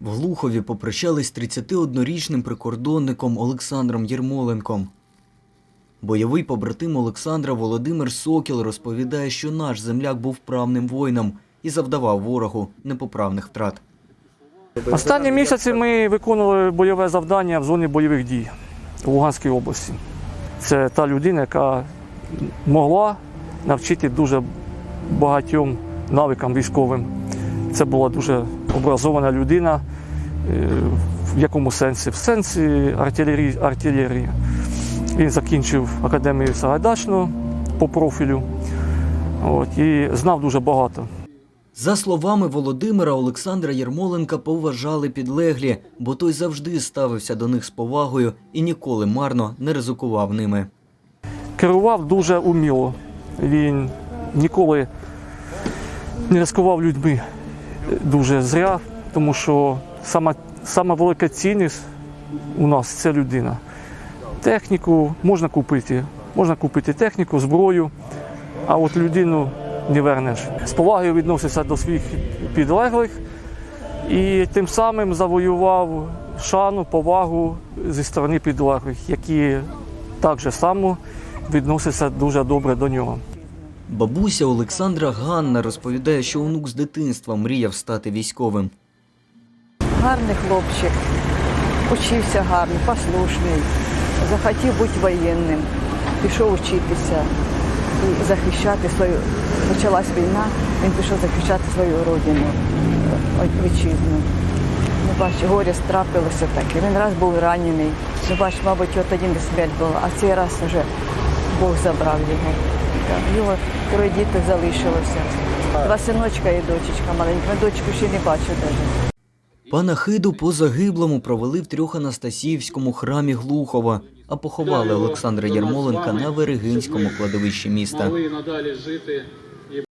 В Глухові попрощались з 31-річним прикордонником Олександром Єрмоленком. Бойовий побратим Олександра Володимир Сокіл розповідає, що наш земляк був вправним воїном і завдавав ворогу непоправних втрат. Останні місяці ми виконували бойове завдання в зоні бойових дій в Луганській області. Це та людина, яка могла навчити дуже багатьом навикам військовим. Це була дуже образована людина. е, В якому сенсі? В сенсі артилерії. артилерії. Він закінчив академію Сагайдачну по профілю от, і знав дуже багато. За словами Володимира, Олександра Єрмоленка поважали підлеглі, бо той завжди ставився до них з повагою і ніколи марно не ризикував ними. керував дуже уміло. Він ніколи не ризикував людьми дуже зря, тому що сама, сама велика цінність у нас це людина. Техніку можна купити, можна купити техніку, зброю, а от людину не вернеш. З повагою відносився до своїх підлеглих і тим самим завоював шану, повагу зі сторони підлеглих, які так само відносяться дуже добре до нього. Бабуся Олександра Ганна розповідає, що онук з дитинства мріяв стати військовим. Гарний хлопчик, учився гарно, послушний, захотів бути воєнним, пішов вчитися і захищати свою. Почалась війна, він пішов захищати свою родину, е, вітчизну. Ну, бач, горе страпилося таке. Він раз був ранений. Ну, бач, мабуть, от тоді не смерть була, а цей раз вже Бог забрав його чоловіка. Його троє діти залишилося. Два синочка і дочечка маленька. Дочку ще не бачу навіть. Панахиду по загиблому провели в трьох Анастасіївському храмі Глухова, а поховали Олександра Ярмоленка на Верегинському кладовищі міста. Лі надалі жити і